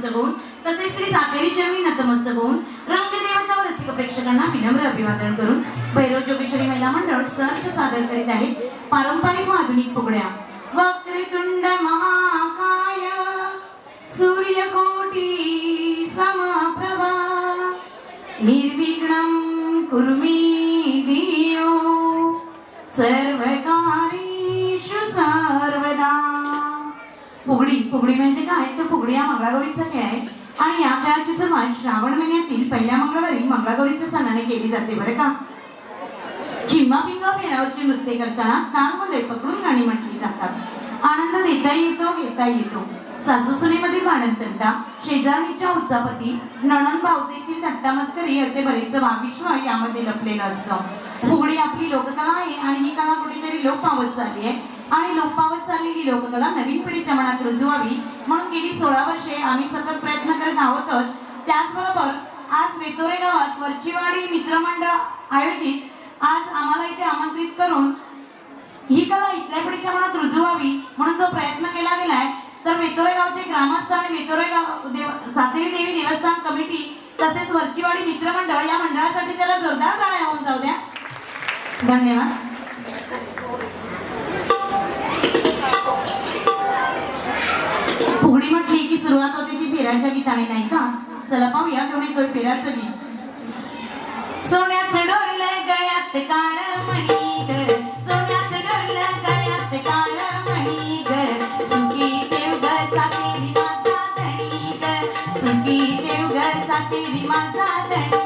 नतमस्तक होऊन. तसेच श्री सातेरी चरणी नतमस्तक होऊन रंगदेवता व रसिक प्रेक्षकांना विनम्र अभिवादन करून भैरव जोगेश्वरी महिला मंडळ सहर्ष सादर करीत आहे. पारंपरिक व आधुनिक फुगड्या. वक्रतुंड महाकाय सूर्यकोटी समप्रभा निर्विघ्नं कुर्मी दियो. सर्व फुगडी म्हणजे काय? तर फुगडी हा मंगळागौरीचा खेळ आहे. आणि या खेळाची सुरुवात श्रावण महिन्यातील पहिल्या मंगळवारी मंगळागौरीच्या सणाने केली जाते बरं का? चिम्मा पिंगा फेऱ्यावरचे नृत्य करताना ताल पकडून गाणी म्हटली जातात. आनंद देता येतो घेता येतो. सासूसुनेमधील भांडणतंटा शेजारणीच्या उच्चापती नणन भावजेतील थट्टा मस्करी असे बरेच वाविश्व यामध्ये लपलेलं असतं. फुगडी आपली लोककला आहे आणि ही कला कुठेतरी लोप पावत चालली आहे. आणि लोप पावत चाललेली लोककला नवीन पिढीच्या मनात रुजवावी म्हणून गेली सोळा वर्षे आम्ही सतत प्रयत्न करत आहोतच. त्याचबरोबर आज वेतोरे गावात वरचीवाडी मित्रमंडळ आयोजित आज आम्हाला इथे आमंत्रित करून ही कला इथल्या पिढीच्या मनात रुजवावी म्हणून जो प्रयत्न केला गेलाय तर मितोरे गावचे ग्रामस्थ आणि मितोरे गाव देव सातेरी देवी देवस्थान कमिटी तसेच वरचीवाडी मित्रमंडळ या मंडळासाठी त्याला जोरदार टाळ्या होऊन जाऊ द्या. धन्यवाद. फुगडी म्हटली की सुरुवात होते ती फेऱ्यांच्या गीताने नाही का? चला पाहूया घेऊन येतोय फेऱ्याचं गीत. सोन्याचं डोरले गळ्यात काळ म्हणी. ग सातेरी माझा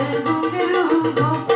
सोन्याचं घुंगरू गोफणीला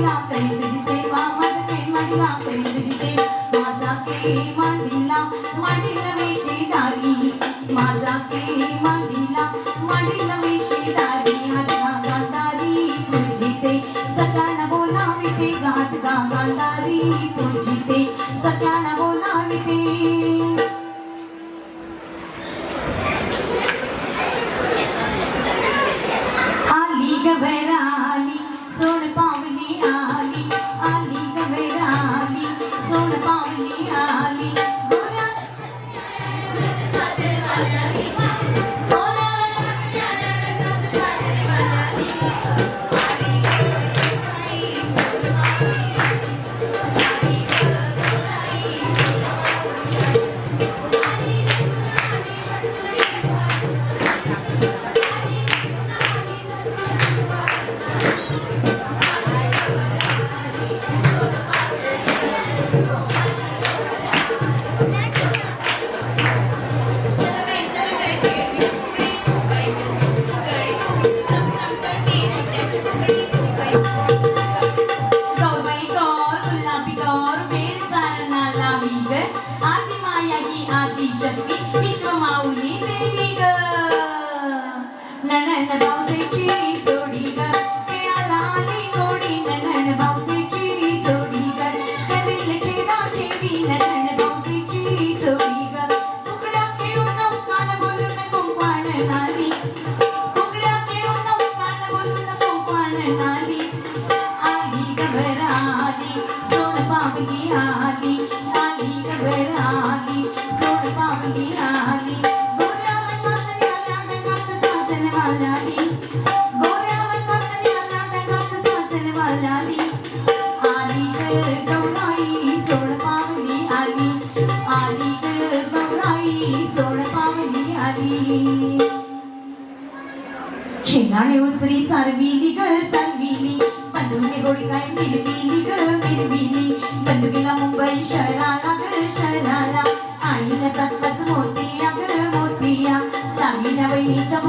मांडीला करी तुझी सेवा माझा खेळ मांडीला करी तुझी सेवा माझा खेळ मांडीला मांडीला वेशीदारी माझा खेळ मांडीला मांडीला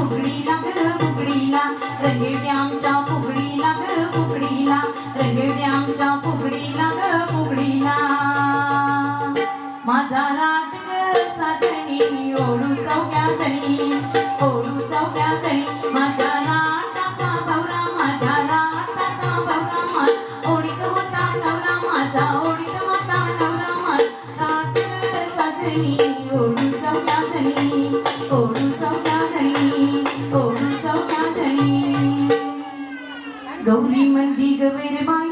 फुगडीला ग फुगडीला. रंगेटे आमच्या फुगडीला ग फुगडीला. रंगेटे आमच्या फुगडीला ग फुगडीला. माझा राट ग साजणी ओढू चौक्या जणी ओढू चौक्या जणी माझ्या राटाचा भवरा माझ्या राटाचा भवरा मान ओढीत होता नवरा माझा ओढीत होता नवरा मान राट ग साजणी ओढू चौक्या जणी തിമന്തിക വരുമായി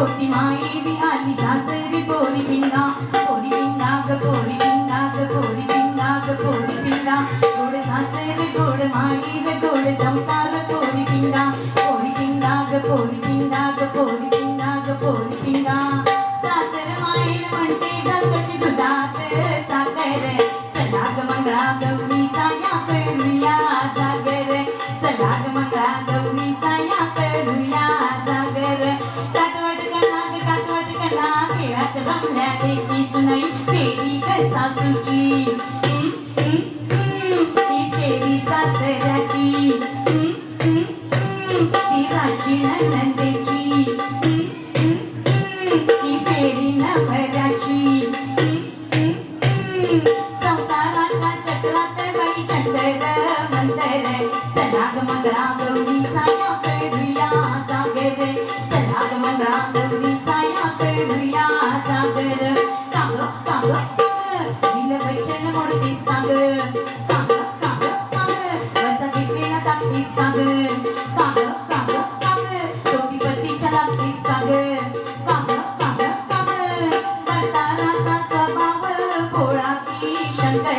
पोती माई दी आली सासरी पोरी पिंगा पोरी पिंगा ग पोरी पिंगा ग पोरी पिंगा ग पोरी पिंगा गोड सासरी गोड माई द गोड संसार पोरी पिंगा पोरी पिंगा ग पोरी पिंगा ग पोरी पिंगा ग पोरी पिंगा सासर माई म्हणते ग कशी दुधात साखर कला ग मंगळा गौरीचा या करूया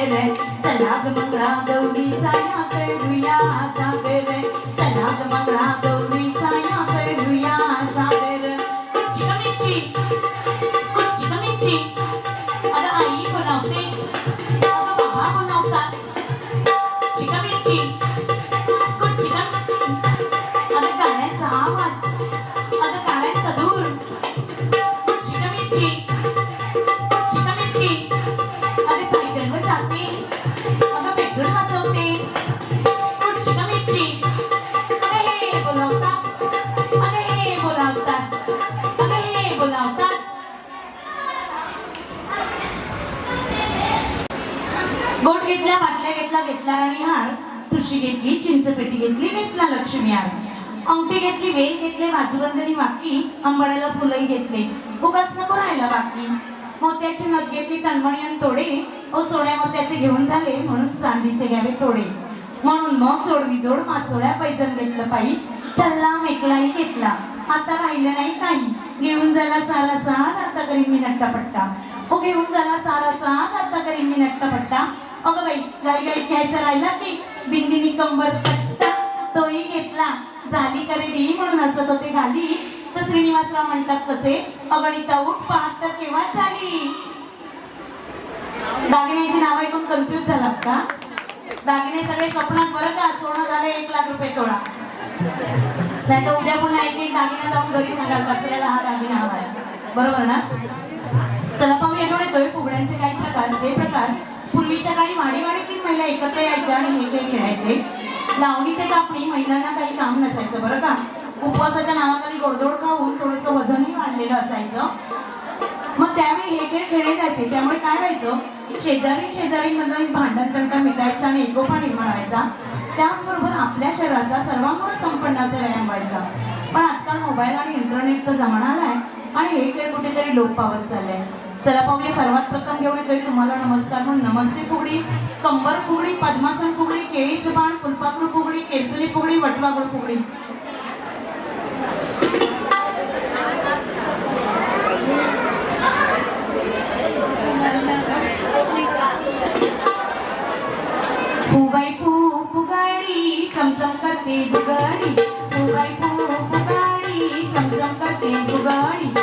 रे. चला मंगळा गौरीचा या पेडूया रे. चला मंगळा गौरी घेतली घेतला लक्ष्मी हार अंगठी घेतली वेल घेतले बाजूबंदनी वाकी अंबाड्याला फुलंही घेतले. उगाच नको राहिला बाकी. मोत्याची नथ घेतली तणमणी आणि तोडे. ओ सोन्या मोत्याचे घेऊन झाले म्हणून चांदीचे घ्यावे थोडे. म्हणून मग जोडवी जोड मासोळ्या पैजन घेतलं पायी. चल्ला मेकलाही घेतला. आता राहिलं नाही काही. घेऊन झाला सारा साज आता करीन मी नट्टापट्टा. ओ घेऊन झाला सारा साज आता करीन मी नट्टापट्टा. अगं बाई गाई गाई घ्यायचा राहिला की? बिंदीनी कंबर पट्टा तोही घेतला. झाली करे देई म्हणून असत होते घाली. तर श्रीनिवासराव म्हणतात कसे? अगणिता उठ पाहत तर केव्हाच झाली? दागिन्यांची नाव ऐकून कन्फ्युज झाला का? दागिने सगळे स्वप्नात बरं का? सोनं झालं एक लाख रुपये तोडा नाही तर उद्या पुन्हा एक एक दागिना जाऊन घरी सांगाल कसल्याला हा दागिना हवा आहे बरोबर ना? चला पाहूया एवढे येतोय फुगड्यांचे काही प्रकार जे प्रकार पूर्वीच्या काळी वाडी महिला एकत्र यायच्या आणि हे खेळ खेळायचे. लावणी ते कापणी महिलांना काही काम नसायचं बरं का? उपवासाच्या नावाखाली गोडदोड खाऊन थोडंसं वजनही वाढलेलं असायचं. मग त्यावेळी हे खेळ खेळले जायचे. त्यामुळे काय व्हायचं? शेजारी शेजारी मधलं भांडण तंटा मिटायचा आणि एकोपा निर्माण व्हायचा. त्याचबरोबर आपल्या शरीराचा सर्वांगुण संपन्न असा व्यायाम व्हायचा. पण आजकाल मोबाईल आणि इंटरनेटचा जमाना आलाय आणि हे खेळ कुठेतरी लोप पावत चाललाय. चला पाहूया सर्वात प्रथम घेऊन येतोय तुम्हाला नमस्कार. म्हणून नमस्ते फुगडी कंबर फुगडी पद्मासन फुगडी केळीच बाण फुलपाखरू फुगडी केसरी फुगडी वटवागड फुगडी. फुबाई फू फुगाडी चमचम करते बुगाडी. फुबाई फू फुगाडी चमचम करते बुगाडी.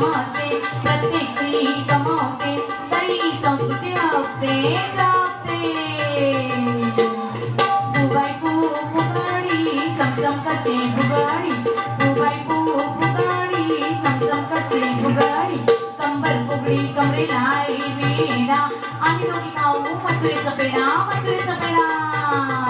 काही प्रत्येक स्त्री कमवते तरी संस्कृती हवते जाते. फुबाई फू फुगाडी चमचम करते फुगाडी फुबाई फू फुगाडी चमचम करते फुगाडी कंबर फुगडी कमरेला आहे वेडा. आम्ही दोघी खाऊ मथुरेचा पेडा मथुरेचा पेडा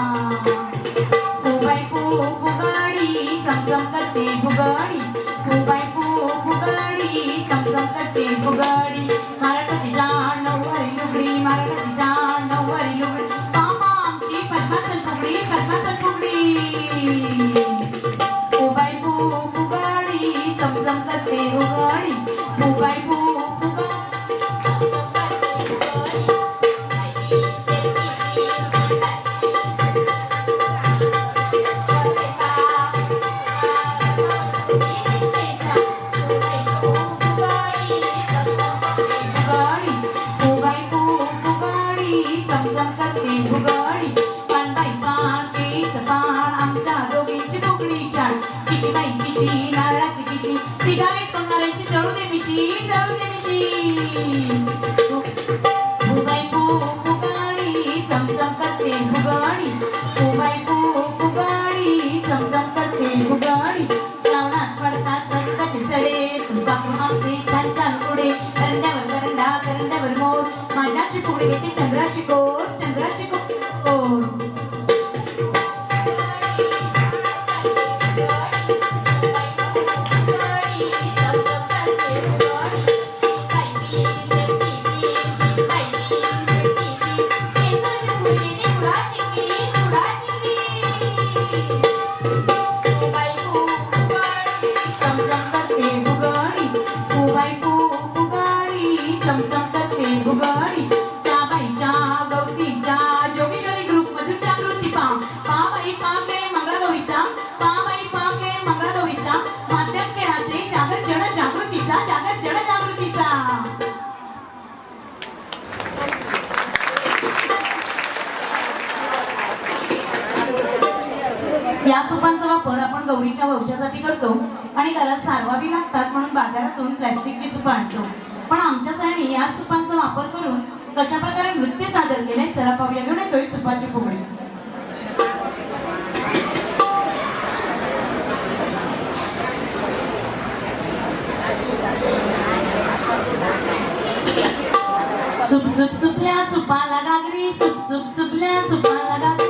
सुप चुपल्या चुपाला सुपाला गागरी सुप चुप चुपल्या सुपाला गागरी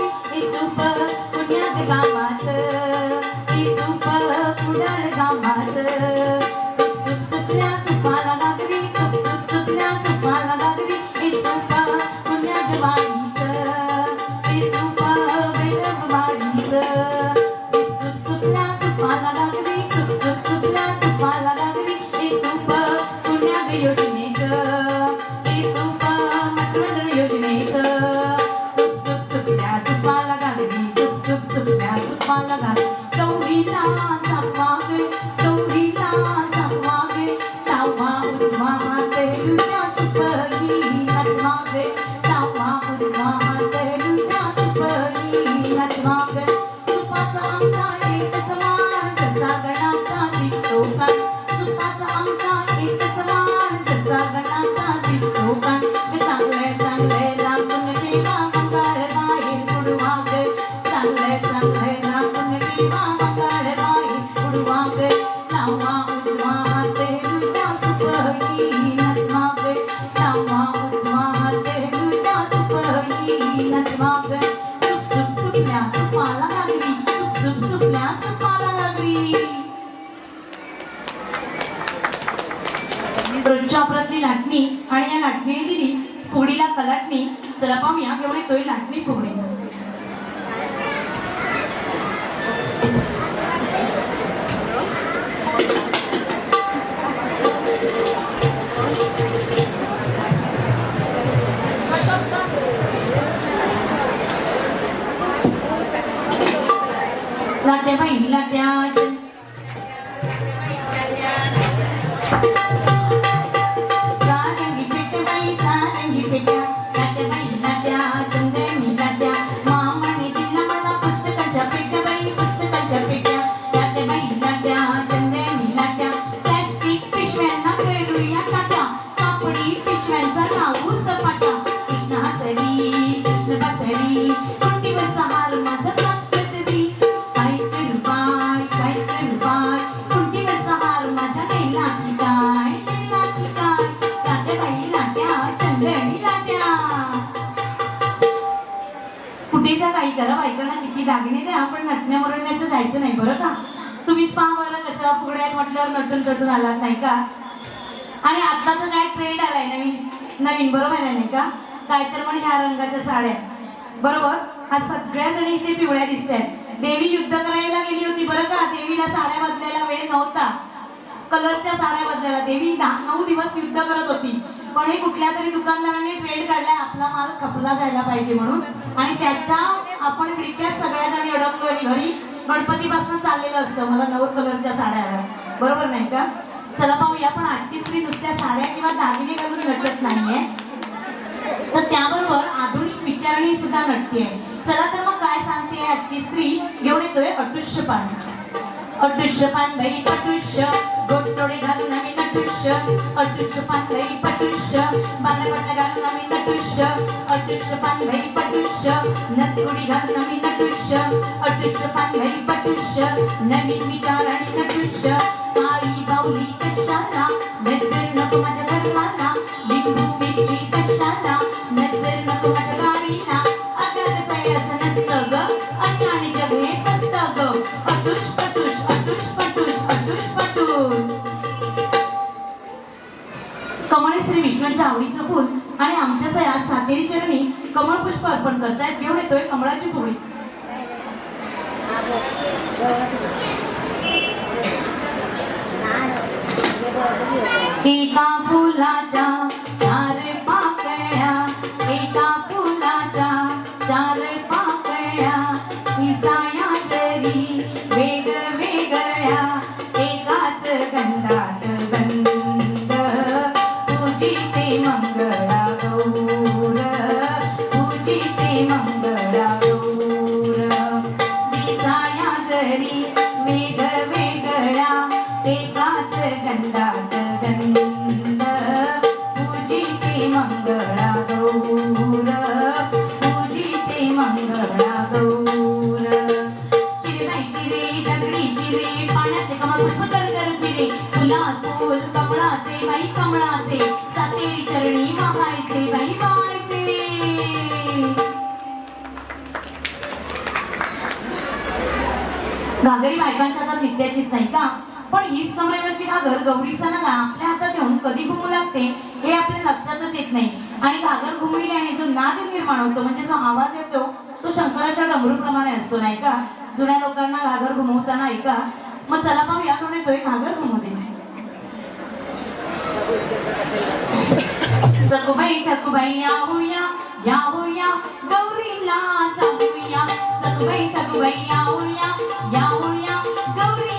That's my good. फुगडीला कलाटणी चला पाहूया घेऊन येतोय लाटणी फुगडी लाट्या बाई कुठे जा काही करा बायकांना किती दागिने द्या पण नटण्या वरण्याचं जायचं नाही बरं का? तुम्हीच पहा बरं कशा फुगड्या आहेत म्हटल्यावर नटून तटून आलात नाही का? आणि आता तर काय ट्रेंड आलाय नवीन नवीन बरोबर आहे नाही का? काय तर पण ह्या रंगाच्या साड्या. बरोबर? आज सगळ्या जणी इथे पिवळ्या दिसतात देवी युद्ध करायला गेली होती बरं का? देवीला साड्या बदलायला वेळ नव्हता. कलरच्या साड्या बदलायला. देवी दहा नऊ दिवस युद्ध करत होती. पण हे कुठल्या तरी दुकानदाराने ट्रेड काढलाय आपला माल खपला जायला पाहिजे म्हणून. आणि त्याच्या आपण विक्यात सगळ्या जणी अडकलो आणि घरी गणपतीपासून चाललेलं असतं मला नऊ कलरच्या साड्या आल्या बरोबर नाही का? चला पाहूया पण आजची स्त्री नुसत्या साड्या किंवा दागिने घालून नटत नाहीये. तर त्याबरोबर आधुनिक विचारणी सुद्धा नटते चला तर मग काय सांगते आजची स्त्री? घेऊन येतोय अटुष्य पाणी अटुष्य पान बाई पटुष्य गोटोडे घालून आम्ही नटुष्य. अटुष्य पान बाई पटुष्य पानपट्ट घालून आम्ही नटुष्य. अटुष्य पान बाई पटुष्य नतगुडी घालून आम्ही नटुष्य. अटुष्य पान बाई पटुष्य नवीन विचार आणि नटुष्य. काळी बावली कशाला? नजर नको माझ्या घराला. लिंबू मिरची कशाला? नजर नको माझ्या गाडीला. कमळे श्री विष्णूंच्या आवडीचं फुल आणि आमच्या सयात सातेरी चरणी कमळ पुष्प अर्पण करतायत. घेऊन येतोय कमळाची फुगडी एका फुलाच्या चार पाकळ्या एका फुलाच्या चार पाकळ्या पिसाया जरी वेगवेगळ्या हीच कमरेवरची घागर गौरी सणाला आपल्या हातात येऊन कधी घुमू लागते हे आपल्या लक्षातच येत नाही. आणि घागर घुमविल्याने जो नाद निर्माण होतो म्हणजे जो आवाज येतो तो शंकराच्या डमरूप्रमाणे असतो नाही का? जुन्या लोकांना घागर घुमवताना ऐका. मग चला पाहूया कोण येतोय घागर घुमवते. सकुबाई ठकुबाई या होया या होया गौरीला चालूया सकुबाई ठकुबाई या होया या होया गौरी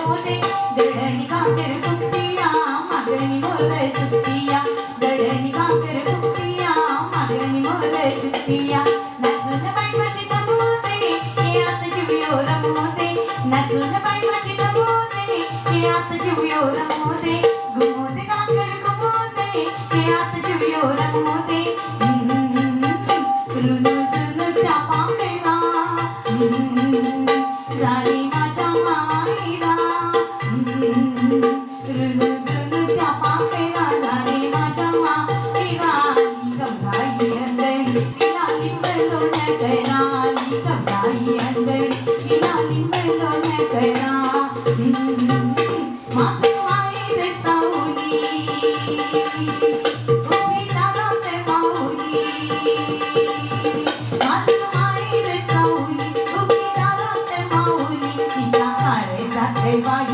மகனி காட்டிரு குட்டியா மகனி ஒரு சுட்டியா काळे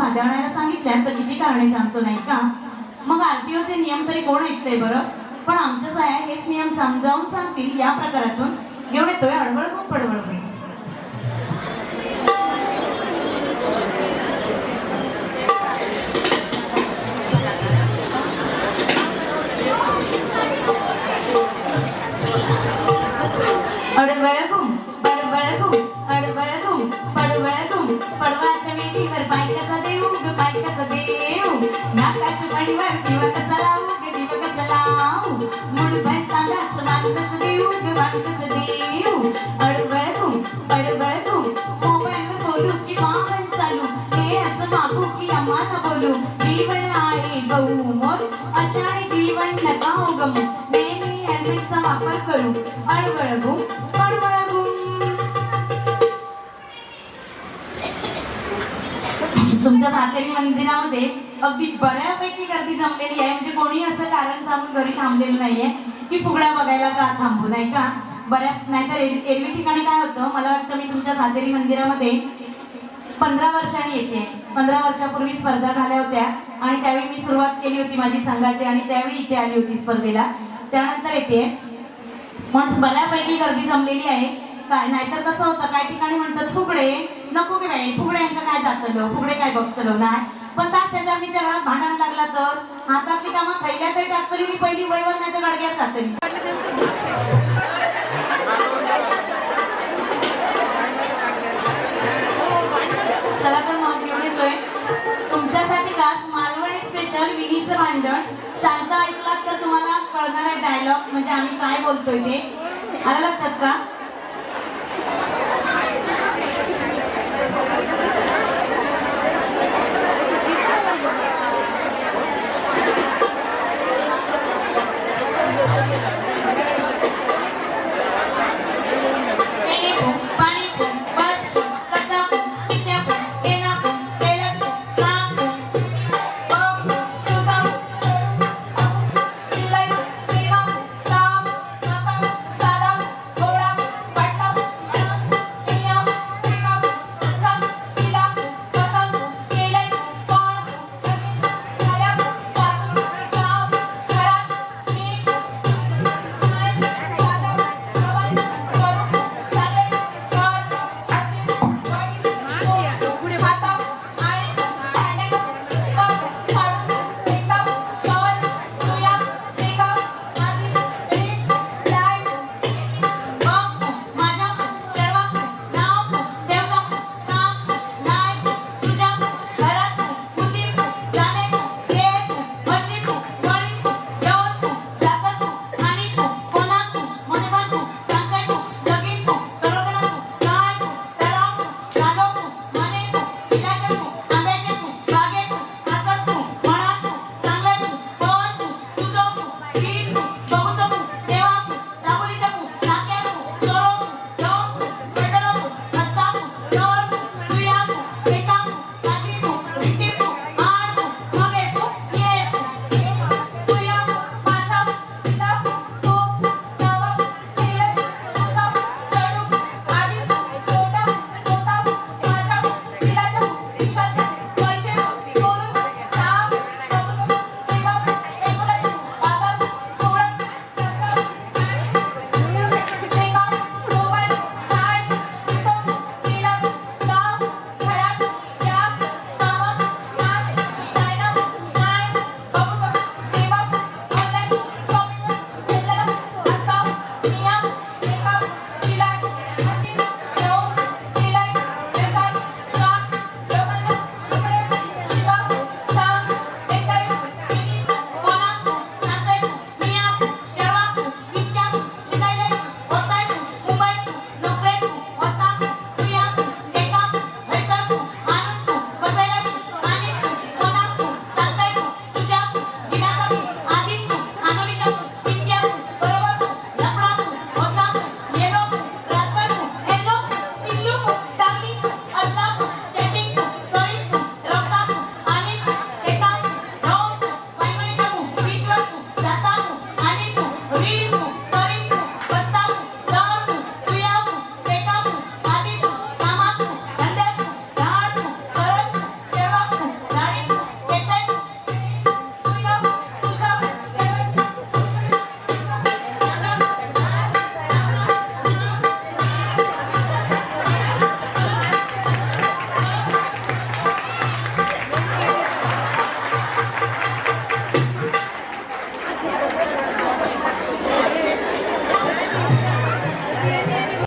भाजवण्याला सांगितल्या तर किती कारणे सांगतो नाही का? मग आरटीओचे नियम तरी कोण ऐकतंय बरं? पण आमच्या साया हेच नियम समजावून सांगतील या प्रकारातून. घेऊन येतोय हळवळघुम पडवळघुम अडबळघुम पडबळघुम ग बायकाचा देव दिवा कसा लावू ग दिवा कसा लावू. तांदळाचं मान कसं देऊ ग मान कसं देऊ बोलू की वाहन चालू. हे असं मागू की आम्हाला बोलू. जीवन आहे गहू मोर अशाने जीवन नका हो गमू नेहमी हेल्मेटचा वापर करू. अडबळघुम अडवळ तुमच्या सातेरी मंदिरामध्ये अगदी बऱ्यापैकी गर्दी जमलेली आहे. म्हणजे कोणी असं कारण सांगून घरी थांबलेलं नाहीये की फुगड्या बघायला का थांबू नाही का? बऱ्या नाहीतर एरवी ठिकाणी काय होतं? मला वाटतं मी तुमच्या सातेरी मंदिरामध्ये पंधरा वर्षांनी येते. पंधरा वर्षापूर्वी स्पर्धा झाल्या होत्या आणि त्यावेळी मी सुरुवात केली होती माझी संघाची आणि त्यावेळी इथे आली होती स्पर्धेला. त्यानंतर येते. पण बऱ्यापैकी गर्दी जमलेली आहे. काय? नाहीतर कसं होतं काय ठिकाणी म्हणतात फुगडे. नको की बाई फुगड्यांका काय जातलो? फुगडे काय बघतलो नाही? पण तास शेजारणीच्या घरात भांडण लागला तर? हातातली कामं थैल्या तरी टाकतली मी पहिली वयवर नाही तर गाडग्यात जातली. चला तर मग घेऊन येतोय. तुमच्यासाठी खास मालवणी स्पेशल विनीचं भांडण. शांत ऐकलात तर तुम्हाला कळणारा डायलॉग म्हणजे आम्ही काय बोलतोय ते? आलं लक्षात का?